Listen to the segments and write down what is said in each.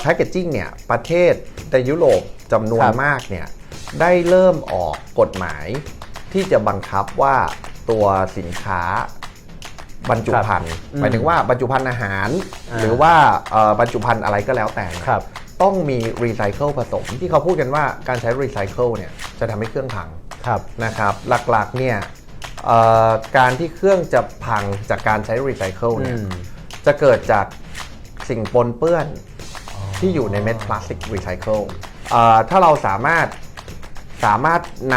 แพคเกจจิ้งเนี่ยประเทศในยุโรปจำนวนครับมากเนี่ยได้เริ่มออกกฎหมายที่จะบังคับว่าตัวสินค้าบรรจุภัณฑ์อืมหมายถึงว่าบรรจุภัณฑ์อาหารอ่าหรือว่าเอ่อบรรจุภัณฑ์อะไรก็แล้วแต่เนี่ยครับต้องมีรีไซเคิลผสม ที่เขาพูดกันว่าการใช้รีไซเคิลเนี่ยจะทำให้เครื่องพังครับนะครับ หลักๆเนี่ยเอ่อการที่เครื่องจะพังจากการใช้รีไซเคิลเนี่ยอืมจะเกิดจากสิ่งปนเปื้อน ที่อยู่ในเม็ดพลาสติกรีไซเคิลเอ่อถ้าเราสามารถสามารถน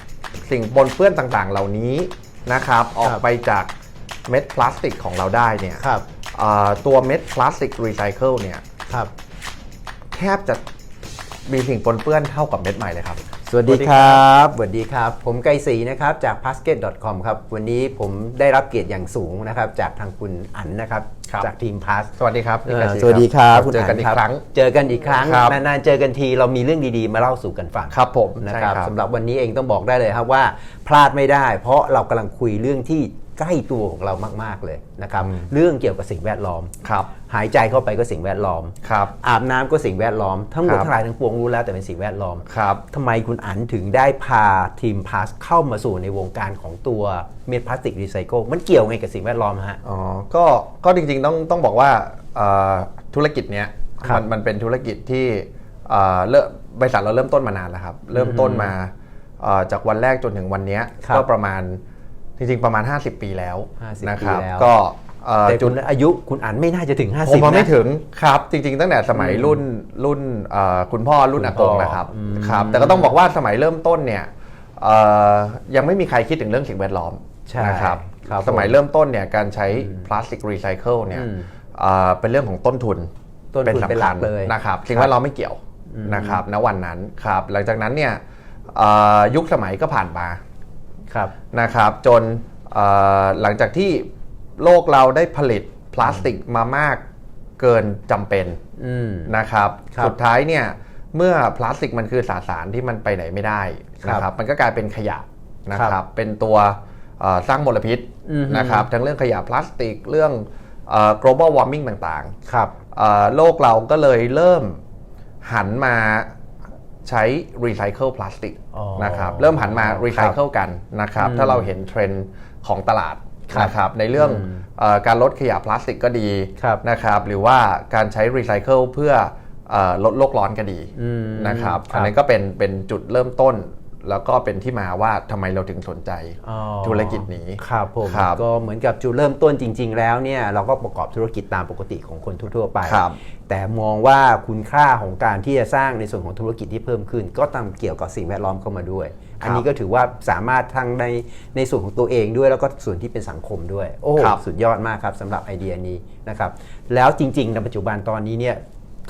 ำสิ่งปนเปื้อนต่างๆ เหล่านี้นะครับ ออกไปจากเม็ดพลาสติกของเราได้เนี่ยครับเอ่อตัวเม็ดพลาสติกรีไซเคิลเนี่ยครับแทบจะมีสิ่งปนเปื้อนเท่ากับเม็ดใหม่เลยครับ สวัสดีครับ สวัสดีครับ ผมไกรศรีนะครับจาก p a s k e t c o m ครับ วันนี้ผมได้รับเกียรติอย่างสูงนะครับ จากทางคุณอั๋นนะครับครับ จากทีมพัสสวัสดีครับพี่กระซิสวัสดีครับคุณเจอกันอีกครั้ง เจอกันอีกครั้งครับนานๆเจอกันทีเรามีเรื่องดีๆ มาเล่าสู่กันฟังครับผมนะครับใช่สำหรับวันนี้เองต้องบอกได้เลยครับว่า พลาดไม่ได้ เพราะเรากำลังคุยเรื่องที่ ใกล้ตัวของเรามาก ๆ เลยนะครับ เรื่องเกี่ยวกับสิ่งแวดล้อมครับหายใจเข้าไปก็สิ่งแวดล้อมครับอาบน้ำก็สิ่งแวดล้อม ทั้งหมดครับทั้งหลายทั้งปวงรู้แล้วแต่เป็นสิ่งแวดล้อมครับทำไมคุณอันถึงได้พาทีมพาสเข้ามาสู่ในวงการของตัวเม็ดพลาสติกรีไซเคิลมันเกี่ยวไงกับสิ่งแวดล้อมฮะ อ๋อ ก็ก็จริงๆต้องต้องบอกว่าเอ่อธุรกิจเนี้ยครับมันมันเป็นธุรกิจที่เอ่อเริ่มบริษัทเราเริ่มต้นมานานแล้วครับ เริ่มต้นมาเอ่อจากวันแรกจนถึงวันเนี้ยครับก็ประมาณ จริงๆประมาณ 50 ปีแล้ว50นะครับปีแล้ว ก็เอ่อแต่จุคุดณอายุคุณอันไม่น่าจะถึง50ผมมาไม่นะถึงครับจริง ๆ ตั้งแต่สมัยรุ่นรุ่นเอ่อคุณพ่อรุ่นคุณอาพ่กองนะครับอืม ครับ แต่ก็ต้องบอกว่าสมัยเริ่มต้นเนี่ยเอ่อยังไม่มีใครคิดถึงเรื่องสิ่งแวดล้อมใช่นะครับครับสมัยเริ่มต้นเนี่ยการใช้พลาสติกรีไซเคิลเนี่ยอืมเอ่อเป็นเรื่องของต้นทุนต้นทุนเป็นหลักเลยนะครับสิ่งแวดล้อมไม่เกี่ยวนะครับณวันนั้นครับหลังจากนั้นเนี่ยเอ่อยุคสมัยก็ผ่านมาครับ นะครับจนเอ่อหลังจากที่โลกเราได้ผลิตพลาสติกมามากเกินจำเป็นอืมนะครับครับสุดท้ายเนี่ยเมื่อพลาสติกมันคือสสารที่มันไปไหนไม่ได้นะคครัรับบมันก็กลายเป็นขยะนะคครัรับบเป็นตัวเอ่อสร้างมลพิษอือฮึนะครับทั้งเรื่องขยะพลาสติกเรื่องเอ่อ global warming ต่างๆครับเอ่อโลกเราก็เลยเริ่มหันมา ใช้รีไซเคิลพลาสติกอ๋อนะครับเริ่มหันมารีไซเคิลกันนะครับอืมถ้าเราเห็นเทรนด์ของตลาดครับนะครับในเรื่องอืมเออการลดขยะพลาสติกก็ดีครับนะครับหรือว่าการใช้รีไซเคิลเพื่อเออลดโลกร้อนก็ดีอืมนะครับครับอันนั้นก็เป็นเป็นจุดเริ่มต้น แล้วก็เป็นที่มาว่าทำไมเราถึงสนใจอ๋อธุรกิจนี้ครับผมครับก็เหมือนกับจุดเริ่มต้นจริง ๆ แล้วเนี่ยเราก็ประกอบธุรกิจตามปกติของคนทั่วๆไปครับแต่มองว่าคุณค่าของการที่จะสร้างในส่วนของธุรกิจที่เพิ่มขึ้น ก็ตามเกี่ยวกับสิ่งแวดล้อมเข้ามาด้วย อันนี้ก็ถือว่าสามารถทั้งในในส่วนของตัวเองด้วยแล้วก็ส่วนที่เป็นสังคมด้วย โอ้ครับสุดยอดมากครับสำหรับไอเดียนี้นะครับแล้วจริงๆในปัจจุบันตอนนี้เนี่ย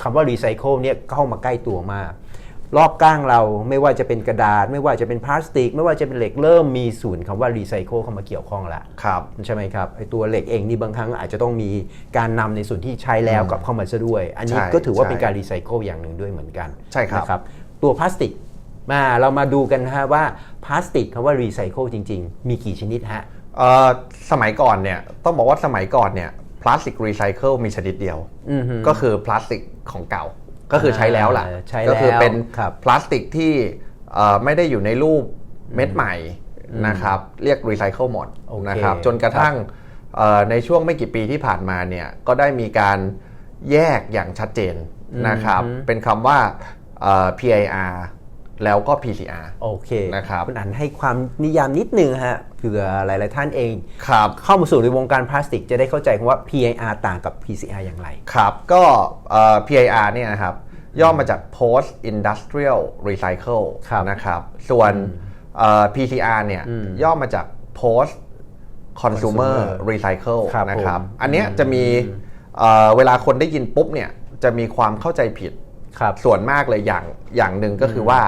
คำว่ารีไซเคิลเนี่ยเข้ามาใกล้ตัวมาก รอบก้างเราไม่ว่าจะเป็นกระดาษ ไม่ว่าจะเป็นพลาสติก ไม่ว่าจะเป็นเหล็กเริ่มมีศูนย์คำว่ารีไซเคิลเข้ามาเกี่ยวข้องแล้วครับใช่ไหมครับไอตัวเหล็กเองนี่บางครั้งอาจจะต้องมีการนำในส่วนที่ใช้แล้วกลับเข้ามาซะด้วย อันนี้ใช่ก็ถือว่าเป็นใช่การรีไซเคิลอย่างหนึ่งด้วยเหมือนกันใช่ครับนะครับตัวพลาสติกมาเรามาดูกันนะฮะว่าพลาสติกคำว่ารีไซเคิลจริง ๆ มีกี่ชนิดฮะเอ่อสมัยก่อนเนี่ยต้องบอกว่าสมัยก่อนเนี่ยพลาสติกรีไซเคิลมีชนิดเดียวอือฮึก็คือพลาสติกของเก่า ก็คือใช้แล้วล่ะอ่าใช้ก็คือแล้วเป็นครับพลาสติกที่เอ่อไม่ได้อยู่ในรูปเม็ดใหม่นะครับเรียกรีไซเคิลหมดโอเคนะครับจนกระทั่งเอ่อในช่วงไม่กี่ปีที่ผ่านมาเนี่ยก็ได้มีการแยกอย่างชัดเจนนะครับเป็นคำว่าเอ่อ PIR แล้วก็ PCR โอเคนะครับคุณอันให้ความนิยามนิดนึงฮะเผื่อหลาย ๆ ท่านเองครับเข้ามาสู่ในวงการพลาสติกจะได้เข้าใจคำว่า PIR ต่างกับ PCR อย่างไรครับก็เอ่อ PIR เนี่ยนะครับย่อมาจาก Post Industrial Recycle ครับนะครับส่วนเอ่อ PCR เนี่ยย่อมาจาก Post Consumer Consumer Recycle ครับนะครับผมอันเนี้ยจะมีเอ่อเวลาคนได้ยินปุ๊บเนี่ยจะมีความเข้าใจผิดครับส่วนมากเลยอย่างอย่างหนึ่งก็คือว่า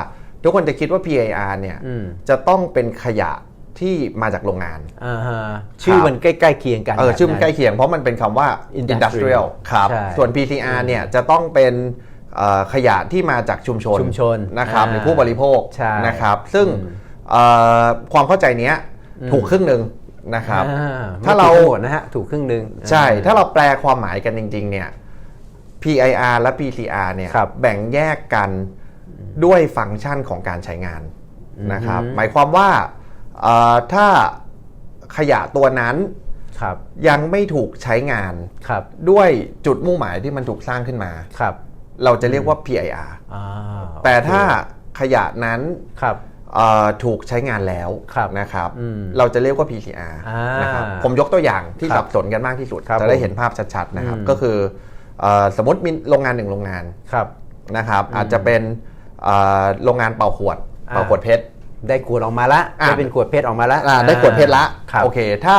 ทุกคนจะคิดว่า PIR เนี่ยอืมจะต้องเป็นขยะที่มาจากโรงงานอ่าฮะชื่อมันใกล้ๆเคียงกันเออชื่อมันแบบใกล้เคียงเพราะมันเป็นคำว่า Industrial industrial ครับใช่ส่วน PCR เนี่ยจะต้องเป็นเอ่อขยะที่มาจากชุมชนชุมชนนะครับอ่าหรือผู้บริโภคใช่นะครับ ซึ่งเอ่อความเข้าใจเนี้ยถูกครึ่งหนึ่งนะครับอ่ถ้าเราไม่ถูกทั้งหมดนะฮะถูกครึ่งหนึ่งใช่ ถ้าเราแปลความหมายกันจริง ๆ เนี่ย PIR และ PCR เนี่ยครับแบ่งแยกกัน ด้วยฟังก์ชันของการใช้งานนะครับอืมหมายความว่าเอ่อถ้าขยะตัวนั้นครับยังไม่ถูกใช้งานครับด้วยจุดมุ่งหมายที่มันถูกสร้างขึ้นมาครับเราจะเรียกว่า PIR อ่าแต่ถ้าโอขยะนั้นเคครับเอ่อถูกใช้งานแล้วครับนะครับอืมเราจะเรียกว่า PCR อ่านนะครับผมยกตัวอย่างที่ครับสับสนกันมากที่สุดครับจะได้ผมเห็นภาพชัดๆนะครับอืมก็คือเอ่อสมมติมีโรงงานหนึ่งโรงงานครับนะครับ อาจจะเป็นเอ่อ โรงงานเป่าขวดอ่าเป่าขวดเพชรได้ขวดออกมาละอ่าได้เป็นขวดเพชรออกมาละอ่าได้ขวดเพชรละครับโอเค ถ้า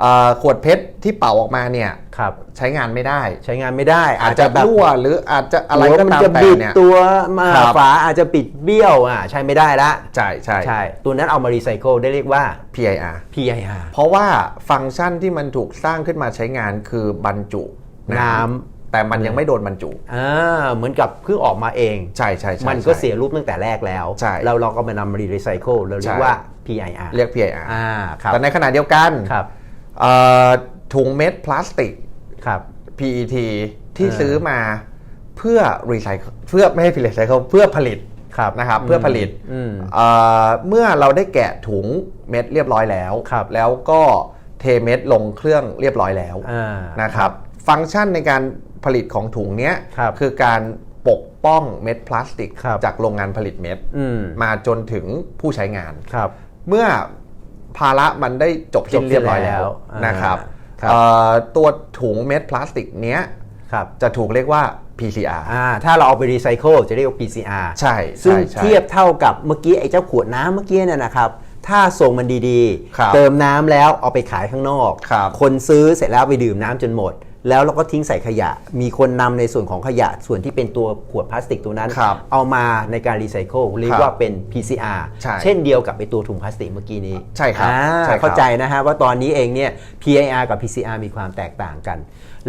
เอ่อขวดเพชรที่เป่าออกมาเนี่ยครับใช้งานไม่ได้ ใช้งานไม่ได้ อาจจะแบบรั่วหรืออาจจะอะไรหัวก็มันตามจะแต่บิดเนี่ยตัวมาครับฝาอาจจะปิดเบี้ยวอ่าใช้ไม่ได้ละใช่ใช่ใช่ตัวนั้นเอามารีไซเคิลได้เรียกว่า PIR PIR เพราะว่าฟังก์ชันที่มันถูกสร้างขึ้นมาใช้งานคือบรรจุน้ำ แต่มันยังไม่โดนบรรจุอ่าเหมือนกับเพิ่งออกมาเอง ใช่ใช่ใช่มันก็ใช่เสียรูปตั้งแต่แรกแล้วใช่แล้วเราก็มานำมารีไซเคิลเราเรียกใช่ว่า PIR เรียก PIR อ่าครับแต่ในขณะเดียวกันครับเอ่อถุงเม็ดพลาสติกครับ PET ที่อ่าซื้อมาเพื่อรีไซเคิลเพื่อไม่ให้รีไซเคิลเพื่อผลิตครับนะครับเพื่อผลิตอืมเอ่อเมื่อเราได้แกะถุงเม็ดเรียบร้อยแล้วครับแล้วก็เทเม็ดลงเครื่องเรียบร้อยแล้วอ่านะครับ ฟังก์ชันในการ ผลิตของถุงเนี้ยครับคือการปกป้องเม็ดพลาสติกครับจากโรงงานผลิตเม็ดอืมมาจนถึงผู้ใช้งานครับ เมื่อภาระมันได้จบสิ้นจบสิ้นเรียบร้อยแล้วแล้วอ่านนะครับครับเอ่อตัวถุงเม็ดพลาสติกเนี้ยครับจะถูกเรียกว่า PCR อ่าถ้าเราเอาไปรีไซเคิลจะเรียกว่า PCR ใช่ ซึ่งใช่ใช่เทียบเท่ากับเมื่อกี้ไอ้เจ้าขวดน้ำเมื่อกี้เนี่ยนะครับ ถ้าส่งมันดีครับๆเติมน้ำแล้วเอาไปขายข้างนอกครับคนซื้อเสร็จแล้วไปดื่มน้ำจนหมด แล้วเราก็ทิ้งใส่ขยะ มีคนนำในส่วนของขยะส่วนที่เป็นตัวขวดพลาสติกตัวนั้นครับเอามาในการรีไซเคิลเรียกว่าเป็น PCR ใช่เช่นเดียวกับไอ้ตัวถุงพลาสติกเมื่อกี้นี้ใช่ครับอ่าใช่ครับเข้าใจนะฮะว่าตอนนี้เองเนี่ย PIR กับ PCR มีความแตกต่างกัน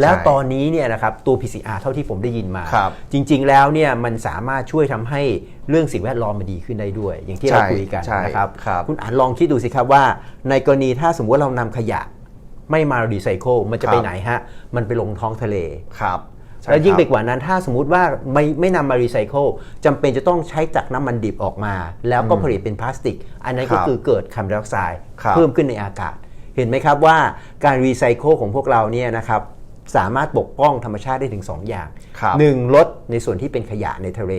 แล้วใช่ตอนนี้เนี่ยนะครับตัว PCR เท่าที่ผมได้ยินมาครับจริง ๆ แล้วเนี่ยมันสามารถช่วยทำให้เรื่องสิ่งแวดล้อมมันดีขึ้นได้ด้วย อย่างที่เราใช่คุยกันใช่นะครับครับณอ่านลองคิดดูสิครับว่า ในกรณีถ้าสมมติว่าเรานำขยะ ไม่มารีไซเคิลมันจะไปครับไหนฮะ มันไปลงท้องทะเลครับใช่แล้วยิ่งครับไปกว่านั้นถ้าสมมุติว่าไม่ไม่นำมารีไซเคิลจำเป็นจะต้องใช้จากน้ำมันดิบออกมา แล้วก็ผลิตเป็นพลาสติก อันนั้นก็ครับคือเกิดคาร์บอนไดออกไซด์ครับเพิ่มขึ้นในอากาศ เห็นไหมครับว่าการรีไซเคิลของพวกเราเนี่ยนะครับ สามารถปกป้องธรรมชาติได้ถึง 2 อย่างครับหนึ่งลดในส่วนที่เป็นขยะในทะเล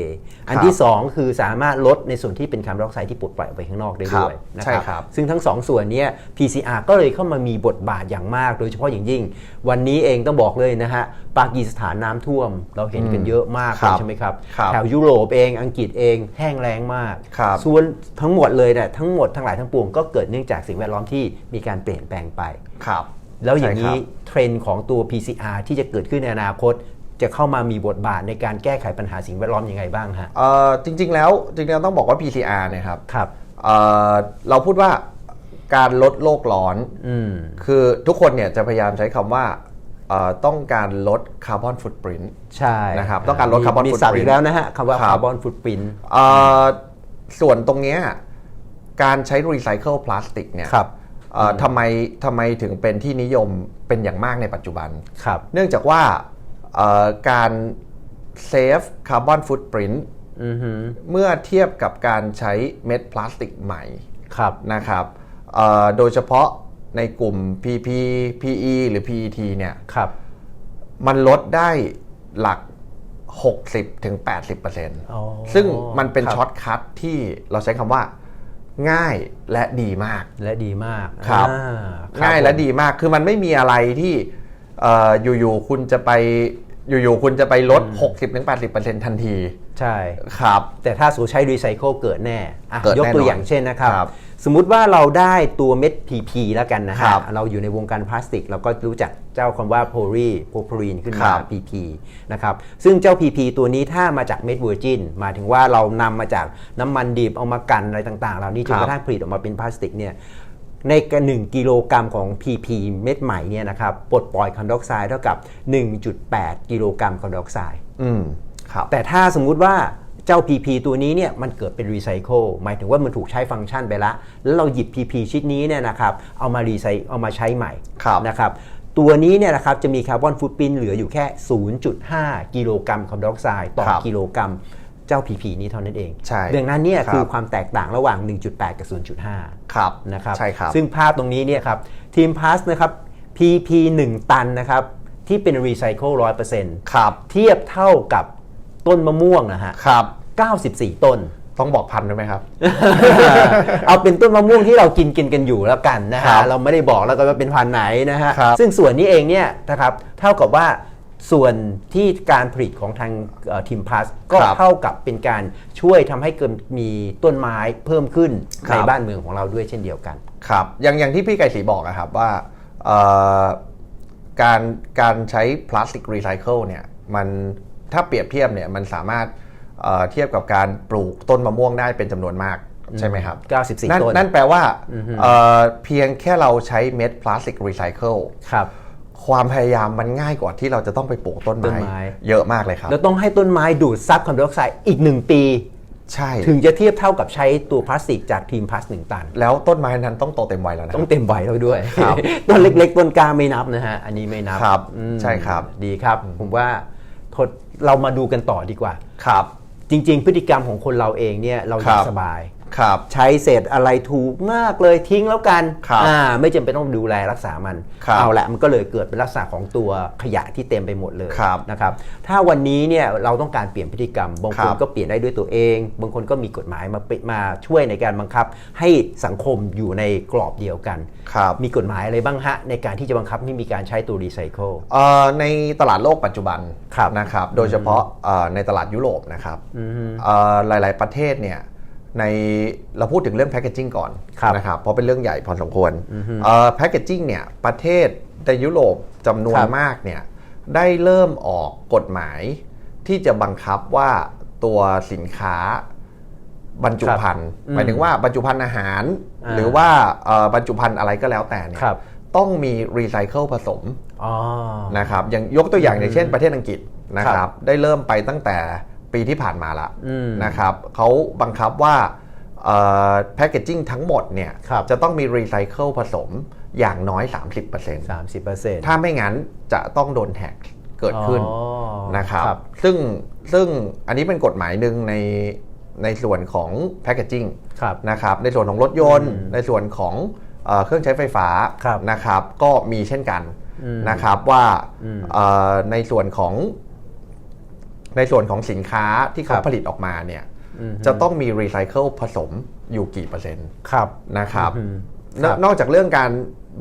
อันครับที่ 2 คือสามารถลดในส่วนที่เป็นคาร์บอนไดออกไซด์ที่ปลดปล่อยออกไปข้างนอกได้ด้วยครับนะใช่ครับครับซึ่งทั้งสองส่วนเนี้ PCR ก็เลยเข้ามามีบทบาทอย่างมาก โดยเฉพาะอย่างยิ่ง วันนี้เองต้องบอกเลยนะฮะปากีสถานน้ำท่วม เราเห็นกันเยอะมากครับใช่ไหมครับครับแถวยุโรปเองอังกฤษเองแห้งแล้งมากครับส่วนทั้งหมดเลยเนี่ยทั้งหมดทั้งหลายทั้งปวงก็เกิดเนื่องจากสิ่งแวดล้อมที่มีการเปลี่ยนแปลงไปครับ แล้วอย่างนี้ใช่ครับเทรนด์ของตัว PCR ที่จะเกิดขึ้นในอนาคต จะเข้ามามีบทบาทในการแก้ไขปัญหาสิ่งแวดล้อมยังไงบ้างฮะเอ่อจริง ๆ แล้วจริงๆแล้วต้องบอกว่า PCR เนี่ยครับครับเอ่อเราพูดว่าการลดโลกร้อนอืมคือทุกคนเนี่ยจะพยายามใช้คำว่าเอ่อต้องการลดคาร์บอนฟุตปรินต์ใช่นะครับต้องการลด carbon มีศัพท์ footprint อีกแล้วนะฮะคำว่าครับคาร์บอนฟุตปรินต์เอ่อส่วนตรงเนี้ยการใช้รีไซเคิลพลาสติกเนี่ยครับเอ่อ ทำไมทำไมถึงเป็นที่นิยมเป็นอย่างมากในปัจจุบัน ครับเนื่องจากว่าเอ่อการเซฟคาร์บอนฟุตปรินต์อือฮึเมื่อเทียบกับการใช้เม็ดพลาสติกใหม่ครับนะครับเอ่อโดยเฉพาะในกลุ่ม PP PE หรือ PET เนี่ยครับมันลดได้หลัก 60ถึง80%อ๋อซึ่งมันเป็นครับช็อตคัทที่เราใช้คำว่า ง่ายและดีมากและดีมากครับ อ่ครับง่ายและผมดีมากคือมันไม่มีอะไรที่เอ่ออยู่ๆคุณจะไปอยู่ๆคุณจะไปลด 60-80%ทันที ใช่ครับ แต่ถ้าสูใช้รีไซเคิลเกิดแน่อะเกิดยกตัวแน่นอนอย่างเช่นนะครับครับ สมมุติว่าเราได้ตัวเม็ด PP แล้วกันนะฮะครับ เราอยู่ในวงการพลาสติก เราก็รู้จักเจ้าคำว่าโพลีโพพรีนขึ้นครัมาบ PP นะครับ ซึ่งเจ้า PP ตัวนี้ถ้ามาจากเม็ดเวอร์จินหมายถึงว่าเรานำมาจากน้ำมันดิบเอามากันอะไรต่างๆเหล่านี้จนกระทั่งผลิตออกมาเป็นพลาสติกเนี่ยในกหนึ่งกิโลกรัมของ PP เม็ดใหม่เนี่ยนะครับปลดปล่อยคาร์บอนไดออกไซด์เท่ากับ 1.8 กิโลกรัมคาร์บอนไดออกไซด์อืมครับ แต่ถ้าสมมุติว่าเจ้า PP ตัวนี้เนี่ยมันเกิดเป็นรีไซเคิลหมายถึงว่ามันถูกใช้ฟังก์ชันไปละ แล้วเราหยิบ PP ชิ้นนี้เนี่ยนะครับเอามารีไซเอามาใช้ใหม่ครับนะครับตัวนี้เนี่ยนะครับจะมีคาร์บอนฟุตปรินเหลืออยู่แค่ 0.5 กิโลกรัมคาร์บอนไดออกไซด์ต่อครับกิโลกรัมเจ้า PP นี้เท่านั้นเอง ใช่ ดังนั้นเนี่ยครับคือความแตกต่างระหว่าง 1.8 กับ 0.5 ครับ นะครับ ใช่ครับ ซึ่งภาพตรงนี้เนี่ยครับ ทีมพาสนะครับ PP 1 ตันนะครับ ที่เป็นรีไซเคิล100%ครับ เทียบเท่ากับ ต้นมะม่วงนะฮะครับ94 ต้น ต้องบอกพันได้ไหมครับ เอาเป็นต้นมะม่วงที่เรากินกินกันอยู่แล้วกันนะครัฮะบเราไม่ได้บอกแล้วก็ว่าเป็นพันธุ์ไหนนะฮะครับซึ่งส่วนนี้เองเนี่ยนะครับเท่ากับว่าส่วนที่การผลิตของทางทีมพาสก็ครับเท่ากับเป็นการช่วยทำให้เกิดมีต้นไม้เพิ่มขึ้นครัในบ บ้านเมืองของเราด้วยเช่นเดียวกัน ครับอย่างอย่างที่พี่ไก่สีบอกอะครับว่าเอ่อการการใช้พลาสติกรีไซเคิลเนี่ยมัน ถ้าเปรียบเทียบเนี่ยมันสามารถเอ่อเทียบกับการปลูกต้นมะม่วงได้เป็นจำนวนมากใช่ไหมครับ 94นั่นต้นนั่นแปลว่าเอ่อเพียงแค่เราใช้เม็ดพลาสติกรีไซเคิลครับ ความพยายามมันง่ายกว่าที่เราจะต้องไปปลูกต้นต้นไม้ ไม้ เยอะมากเลยครับ แล้วต้องให้ต้นไม้ดูดซับคาร์บอนไดออกไซด์อีก 1 ปี ใช่ ถึงจะเทียบเท่ากับใช้ตัวพลาสติกจากทีมพลาสหนึ่งตัน แล้วต้นไม้นั้นต้องโตเต็มวัยแล้วนะ ต้องเต็มใบแล้วด้วย ครับต้นเล็กๆ ต้นกล้าไม่นับนะฮะ อันนี้ไม่นับครับอืมใช่ครับ ดีครับ ผมว่าทด เรามาดูกันต่อดีกว่า ครับ จริง ๆ พฤติกรรมของคนเราเองเนี่ยเราอครัยากบสบาย ครับใช้เศษอะไรถูกมากเลยทิ้งแล้วกันครับอ่าไม่จำเป็นต้องดูแลรักษามัน ครับเอาละมันก็เลยเกิดเป็นลักษณะของตัวขยะที่เต็มไปหมดเลยครับนะครับ ถ้าวันนี้เนี่ยเราต้องการเปลี่ยนพฤติกรรม บางคนครับก็เปลี่ยนได้ด้วยตัวเอง บางคนก็มีกฎหมายมาปิมาช่วยในการบังคับ ให้สังคมอยู่ในกรอบเดียวกัน ครับมีกฎหมายอะไรบ้างฮะ ในการที่จะบังคับให้มีการใช้ตัวรีไซเคิล เอ่อในตลาดโลกปัจจุบันครับนะครับ โดยเฉพาะเอ่อในตลาดยุโรปนะครับเอ่อหลาย ๆ ประเทศเนี่ย ในเราพูดถึงเรื่องแพ c เกจจิ้งก่อนครับนะครับเพราะเป็นเรื่องใหญ่พอสมควรแพ c เกจจิ้งเนี่ยประเทศในยุโรปจำนวนครับมากเนี่ยได้เริ่มออกกฎหมายที่จะบังคับว่าตัวสินค้าบรรจุภัณฑ์อืมหมายถึงว่าบรรจุภัณฑ์อาหารอ่าหรือว่าเอ่อบรรจุภัณฑ์อะไรก็แล้วแต่เนี่ยครับต้องมีรีไซเคิลผสมอ๋อนะครับอย่างยกตัวอย่างอย่างเช่นประเทศอังกฤษนะคครัรับบได้เริ่มไปตั้งแต่ ปีที่ผ่านมาละอืมนะครับเขาบังคับว่าแพคเกจจิ้งทั้งหมดเนี่ยครับจะต้องมีรีไซเคิลผสมอย่างน้อย 30%สามสิบเปอร์เซ็นต์ถ้าไม่งั้นจะต้องโดนแท็กเกิดขึ้นอ๋อนะครับครับซึ่งซึ่งอันนี้เป็นกฎหมายหนึ่งในในส่วนของแพคเกจจิ้งครับนะครับในส่วนของรถยนต์ ในส่วนของเอ่อเครื่องใช้ไฟฟ้าครับนะครับ ก็มีเช่นกันอืมนะครับว่าอืมเอ่อในส่วนของ ในส่วนของสินค้าที่เขาครับผลิตออกมาเนี่ยอืมจะต้องมีรีไซเคิลผสมอยู่กี่เปอร์เซ็นต์ครับนะครับอืมนครับนอกจากเรื่องการ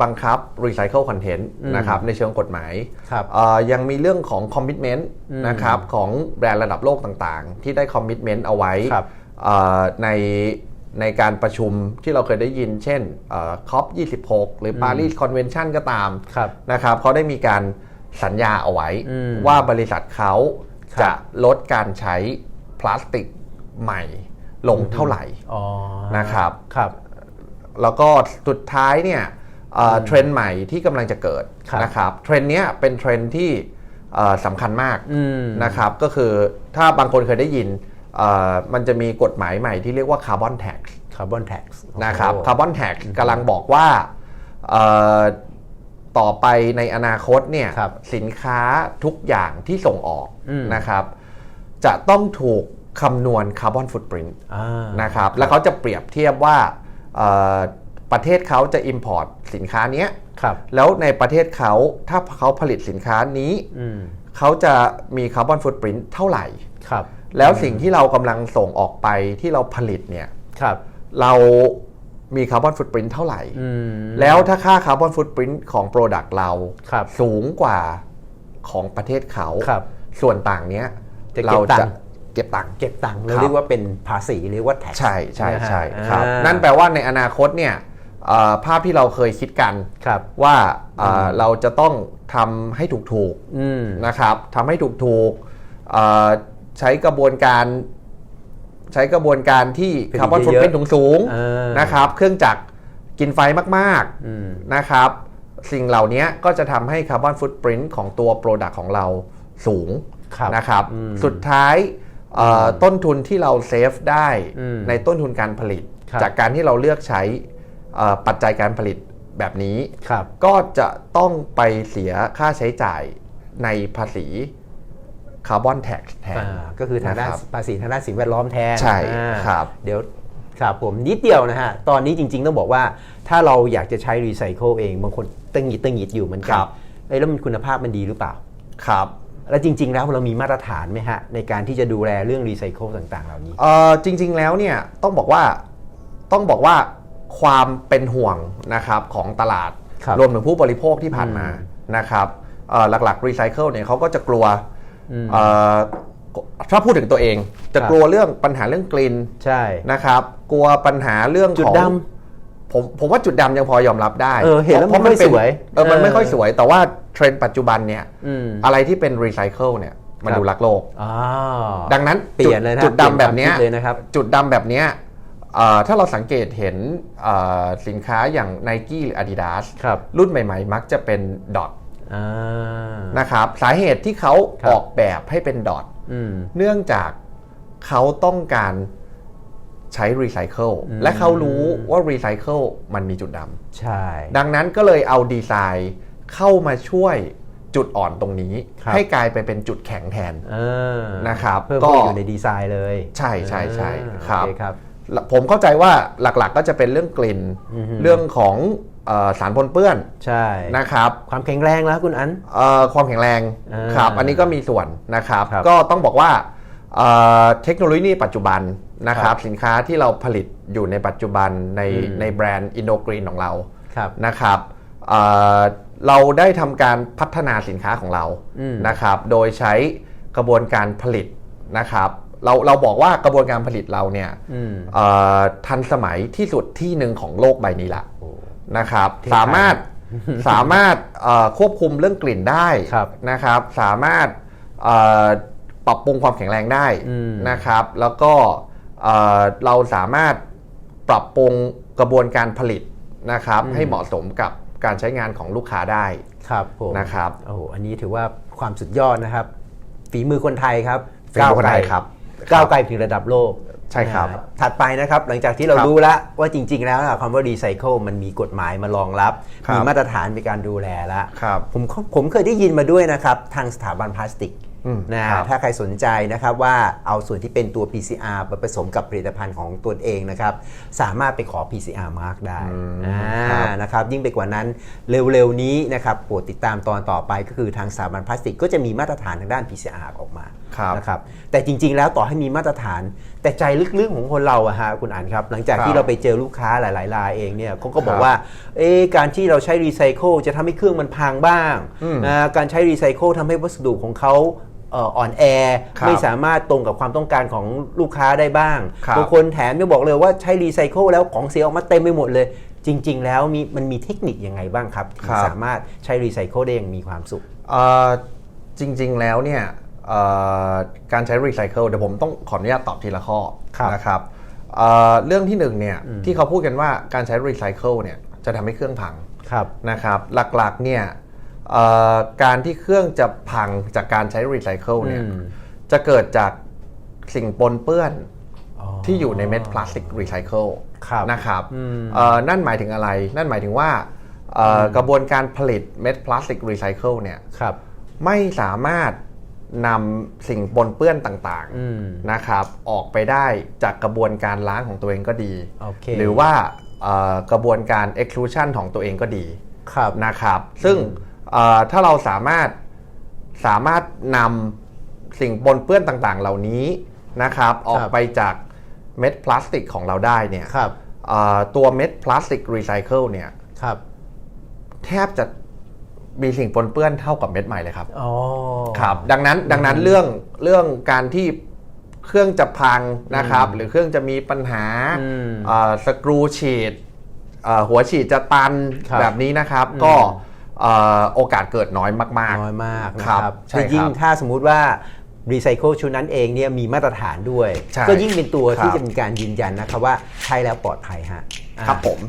บังคับรีไซเคิลคอนเทนต์อืมนะครับในเชิงกฎหมายครับเอ่อยังมีเรื่องของคอมมิชเมนต์อืมนะครับของแบรนด์ระดับโลกต่างๆ ที่ได้คอมมิชเมนต์เอาไว้ครับเอ่อในในการประชุมที่เราเคยได้ยิน เช่นคอป26 หรือปารีสคอนเวนชันก็ตามครับนะครับเขาได้มีการสัญญาเอาไว้อืมว่าบริษัทเขาครับ จะลดการใช้พลาสติกใหม่ลงเท่าไหร่อ๋อนะครับครับ แล้วก็สุดท้ายเนี่ยเอ่อเทรนด์ใหม่ที่กำลังจะเกิดครับนะครับเทรนด์เนี้ยเป็นเทรนด์ที่เอ่อสำคัญมากอืมนะครับก็คือถ้าบางคนเคยได้ยินเอ่อมันจะมีกฎหมายใหม่ที่เรียกว่าคาร์บอนแท็กคาร์บอนแท็กซ์นะครับคาร์บอนแท็กกำลังบอกว่าเอ่อ ต่อไปในอนาคตเนี่ยครับสินค้าทุกอย่างที่ส่งออกอืมนะครับ จะต้องถูกคำนวณคาร์บอนฟุตปรินต์อ่านะครับแล้วเขาจะเปรียบเทียบว่าเอ่อประเทศเขาจะ Import สินค้าเนี้ยครับแล้วในประเทศเขาถ้าเขาผลิตสินค้านี้อืมเขาจะมีคาร์บอนฟุตปรินต์เท่าไหร่ครับแล้วสิ่งที่เรากำลังส่งออกไปที่เราผลิตเนี่ยครับเรา มีคาร์บอนฟุตปรินต์เท่าไหร่อืมแล้วถ้าค่าคาร์บอนฟุตปรินต์ของ Product เราครับสูงกว่าของประเทศเขาครับส่วนต่างเนี้ยจะเก็เราบตังจะค์เก็บตังค์เก็บตังค์คเรารับเรียกว่าเป็นภาษีเรียกว่าแท็กใช่ใช่ใช่นะฮะครับอ่านั่นั่นแปลว่าในอนาคตเนี่ยเอ่อภาพที่เราเคยคิดกันครับว่าเอ่อเราจะต้องทำให้ถูกอืมๆนะครับทำให้ถูกๆเอ่อใช้กระบวนการ ใช้กระบวนการที่ผลิตคาร์บอนฟุตเยอะๆปรินต์สูงเออๆนะครับ เครื่องจักรกินไฟมากอืมๆนะครับ สิ่งเหล่านี้ก็จะทำให้คาร์บอนฟุตปรินต์ของตัว Product ของเราสูงครับนะครับอืมสุดท้ายเอ่ออต้นทุนที่เราเซฟได้อืมในต้นทุนการผลิตครับจากการที่เราเลือกใช้เอ่อปัจจัยการผลิตแบบนี้ครับก็จะต้องไปเสียค่าใช้จ่ายในภาษี คาร์บอนแท็กแทนอ่าก็คือทางด้านนะครับภาษีทางด้านสิ่งแวดล้อมแทนใช่อ่าครับเดี๋ยวครับผมนิดเดียวนะฮะ ตอนนี้จริง ๆ ต้องบอกว่า ถ้าเราอยากจะใช้รีไซเคิลเองบางคนตึงหงิดตึงหงิดอยู่เหมือนกัคนรับเอ้ยแล้วมันคุณภาพมันดีหรือเปล่าครับแล้วจริง ๆ แล้วเรามีมาตรฐานไหมฮะ ในการที่จะดูแลเรื่องรีไซเคิลต่าง ๆ เหล่านี้เอ่อจริง ๆ แล้วเนี่ยต้องบอกว่าต้องบอกว่าความเป็นห่วงนะครับของตลาดครับรวมถึงผู้บริโภคที่ผ่านมาอืมนะครับเอ่อหลักๆรีไซเคิลเนี่ยเขาก็จะกลัวอืมเอ่อ ถ้าพูดถึงตัวเอง จะครับกลัวเรื่องปัญหาเรื่องกลิ่นใช่นะครับ กลัวปัญหาเรื่องจุดของดผมผมว่าจุดดำยังพอยอมรับได้เออเห็นแล้วพราะมันไม่เป็สวยเออมันเออไม่ค่อยสวย แต่ว่าเทรนด์ปัจจุบันเนี่ยอืมอะไรที่เป็นรีไซเคิลเนี่ยมันครับดูรักโลกอ๋อดังนั้นเปลี่ยนเลยนะจุดดำแบบเนี้ยเปลี่ยนความคิดเลยนะครับจุดดำแบบเนี้ยเอ่อถ้าเราสังเกตเห็นเอ่อสินค้าอย่าง n i กี้หรือ Adidas ครับรุ่นใหม่ ๆ มักจะเป็นดอทอ่า นะครับสาเหตุที่เขาครับออกแบบให้เป็นดอทอืมเนื่องจากเขาต้องการใช้รีไซเคิลอืมและเขารู้ว่ารีไซเคิลมันมีจุดดใช่ำดังนั้นก็เลยเอาดีไซน์เข้ามาช่วยจุดอ่อนตรงนี้ครับให้กลายไปเป็นจุดแข็งแทนเออนะครับเพิ่มก็เข้าไปอยู่ในดีไซน์เลย ใช่ใช่ใช่อ่าครับโอเคครับ ผมเข้าใจว่าหลักๆก็จะเป็นเรื่องกลิ่นอือฮึเรื่องของเออ สารปนเปื้อนใช่นะครับความแข็งแรงแล้วคุณอันเอ่อความแข็งแรงอ่าครับอันนี้ก็มีส่วนนะครับครับก็ต้องบอกว่าเอ่อเทคโนโลยีปัจจุบันนะคครัรับบสินค้าที่เราผลิตอยู่ในปัจจุบันในอืมในแบรนด์อินโดกรีนของเราครับนะครับเอ่อเราได้ทำการพัฒนาสินค้าของเราอืมนะครับ โดยใช้กระบวนการผลิตนะครับเราเราบอกว่ากระบวนการผลิตเราเนี่ยอืมเอ่อทันสมัยที่สุดที่หนึ่งของโลกใบนี้ละโอ้ นะครับที่ไทยสามารถสามารถเอ่อควบคุมเรื่องกลิ่นได้ครับนะครับ สามารถเอ่อปรับปรุงความแข็งแรงได้อืมนะครับ แล้วก็เอ่อเราสามารถปรับปรุงกระบวนการผลิตนะครับ ให้เหมาะสมกับการใช้งานของลูกค้าได้ครับผมนะครับโอ้โหอันนี้ถือว่าความสุดยอดนะครับฝีมือคนไทยครับฝีมือคนไทยครับก้าวไกลถึงระดับโลก ใช่ครับนะถัดไปนะครับหลังจากที่เราครับรู้แล้วว่าจริง ๆ แล้วนะคำว่ารีไซเคิลมันมีกฎหมายมารองรับครับมีมาตรฐานในการดูแลแล้วครับผมผมเคยได้ยินมาด้วยนะครับทางสถาบันพลาสติกอืมนะครับถ้าใครสนใจนะครับว่าเอาส่วนที่เป็นตัว PCR ไปผสมกับผลิตภัณฑ์ของตนเองนะครับ สามารถไปขอ PCR mark ได้อืมอ่าครับนะครับ ยิ่งไปกว่านั้นเร็วๆนี้นะครับโปรดติดตามตอนต่อไปก็คือทางสถาบันพลาสติก ก็จะมีมาตรฐานทางด้าน PCR ออกมาครับนะครับแต่จริงๆแล้วต่อให้มีมาตรฐาน แต่ใจลึกๆของคนเราอะฮะคุณอันครับ หลังจากครับที่เราไปเจอลูกค้าหลายๆรายเองเนี่ยเขาก็บอคกรับว่าเอ๊ะการที่เราใช้รีไซเคิลจะทำให้เครื่องมันพังบ้างอืมอ่าการใช้รีไซเคิลทำให้วัสดุของเขาเอ่ออ่อนแอครับไม่สามารถตรงกับความต้องการของลูกค้าได้บ้างครับบางคนแถมยังบอกเลยว่าใช้รีไซเคิลแล้วของเสียออกมาเต็มไปหมดเลย จริง ๆ แล้วมีมันมีเทคนิคยังไงบ้างครับที่ครับสามารถใช้รีไซเคิลได้อย่างมีความสุขเอ่อจริง ๆ แล้วเนี่ยเอ่อ การใช้รีไซเคิลเดี๋ยวผมต้องขออนุญาตตอบทีละข้อครับนะครับเอ่อเรื่องที่หนึ่งเนี่ยที่เขาพูดกันว่าการใช้รีไซเคิลเนี่ยจะทำให้เครื่องพังครับนะครับหลักๆเนี่ยเอ่อการที่เครื่องจะพังจากการใช้รีไซเคิลเนี่ยอืมจะเกิดจากสิ่งปนเปื้อนอ๋อที่อยู่ในเม็ดพลาสติกรีไซเคิลครับนะครับอืมเอ่อนั่นหมายถึงอะไร นั่นหมายถึงว่าเอ่อกระบวนการผลิตเม็ดพลาสติกรีไซเคิลเนี่ยครับไม่สามารถ นำสิ่งปนเปื้อนต่างอืมๆนะครับ ออกไปได้จากกระบวนการล้างของตัวเองก็ดีโอเคหรือว่าเอ่อกระบวนการ exclusion ของตัวเองก็ดีครับนะครับ ซึ่งเอ่อถ้าเราสามารถสามารถนำสิ่งปนเปื้อนต่างๆ เหล่านี้นะครับ ออกไปจากเม็ดพลาสติกของเราได้เนี่ยครับเอ่อตัวเม็ดพลาสติกรีไซเคิลเนี่ยครับแทบจะ มีสิ่งปนเปื้อนเท่ากับเม็ดใหม่เลยครับอ๋อครับ ดังนั้นดังนั้นเรื่องเรื่องการที่เครื่องจะพังนะครับ หรือเครื่องจะมีปัญหาอืมเอ่อสกรูฉีดเอ่อหัวฉีดจะตันครับแบบนี้นะครับอืมก็เอ่อโอกาสเกิดน้อยมากน้อยมากนะครัครับบใช่ยิ่งครับถ้าสมมุติว่ารีไซเคิลชุดนั้นเองเนี่ยมีมาตรฐานด้วยใช่ก็ยิ่งเป็นตัวครับที่จะเป็นการยืนยันนะครับว่าใช้แล้วปลอดภัยฮะๆครับอ่าผม